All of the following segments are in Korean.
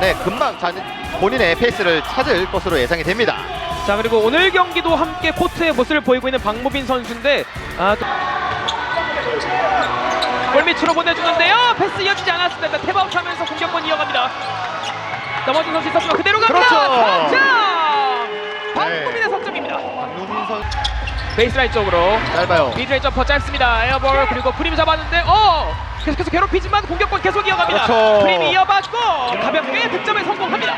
네, 금방 자, 본인의 페이스를 찾을 것으로 예상이 됩니다. 자 그리고 오늘 경기도 함께 코트의 모습을 보이고 있는 박무빈 선수인데 아, 또... 골 밑으로 보내주는데요 패스 이어지지 않았습니다 탭아웃 하면서 공격권 이어갑니다 넘어진 선수 있었지만 그대로 갑니다 그렇죠. 베이스라인 쪽으로. 짧아요. 미드레인 점퍼 짧습니다. 에어볼 그리고 프림 잡았는데 어! 계속해서 괴롭히지만 공격권 계속 이어갑니다. 그렇죠. 프림 이어받고 가볍게 득점에 성공합니다.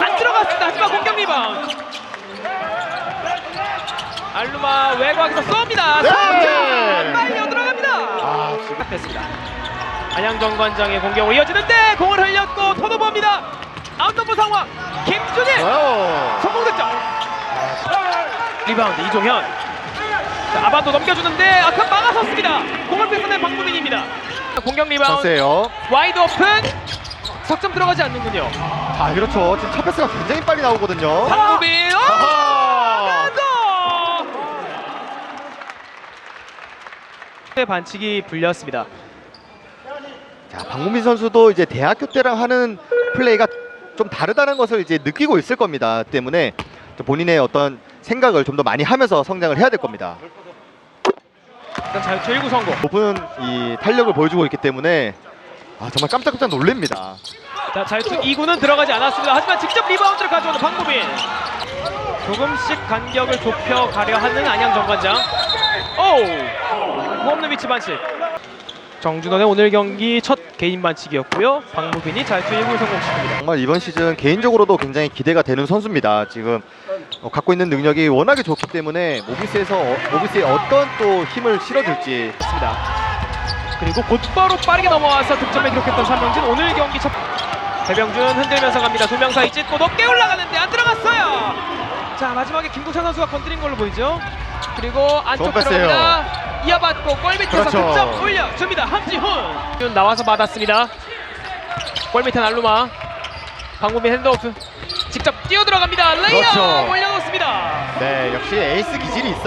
안 들어갔습니다. 하지만 공격 리바운드. 알루마 외곽에서 쏩니다. 네. 석점! 빨려 들어갑니다. 아, 지금 됐습니다. 안양정 관장의 공격으로 이어지는데 공을 흘렸고 턴오버입니다. 아웃넘버 상황. 김준일. 성공 득점. 리바운드 이종현 자, 아반도 넘겨주는데 아까 막아섰습니다 공을 뺏어낸 박무빈입니다 공격 리바운드 선수예요. 와이드 오픈 석점 들어가지 않는군요 아, 그렇죠. 지금 첫 패스가 굉장히 빨리 나오거든요. 박무빈 어! 아하. 또! 반칙이 불렸습니다 자, 박무민 선수도 이제 대학교 때랑 하는 플레이가 좀 다르다는 것을 이제 느끼고 있을 겁니다. 때문에 좀 본인의 어떤 생각을 좀 더 많이 하면서 성장을 해야 될 겁니다. 일단 자유투 1구 성공 높은 이 탄력을 보여주고 있기 때문에 아, 정말 깜짝깜짝 놀랍니다. 자, 자유투 2구는 들어가지 않았습니다. 하지만 직접 리바운드를 가져오는 박무빈. 조금씩 간격을 좁혀 가려 하는 안양 정관장. 오! 없는 위치 반칙. 정준원의 오늘 경기 첫 개인 반칙이었고요. 박무빈이 자유투 1구 성공시킵니다. 정말 이번 시즌 개인적으로도 굉장히 기대가 되는 선수입니다. 지금 어, 갖고 있는 능력이 워낙에 좋기 때문에 모비스에서 어, 모비스에 어떤 또 힘을 실어줄지 있습니다. 그리고 곧바로 빠르게 넘어와서 득점에 기록했던 삼명진 오늘 경기 첫 배병준 흔들면서 갑니다. 두 명 사이 찢고 높게 올라가는데 안 들어갔어요. 자 마지막에 김구찬 선수가 건드린 걸로 보이죠. 그리고 안쪽 좋은. 들어갑니다. 이어받고 골 밑에서 그렇죠. 득점 올려줍니다. 함지훈 나와서 받았습니다. 골 밑에 날루마 방구민 핸드오프 직접 뛰어 들어갑니다. 레이업 그렇죠. 올려놓습니다. 네 역시 에이스 기질이 있어요.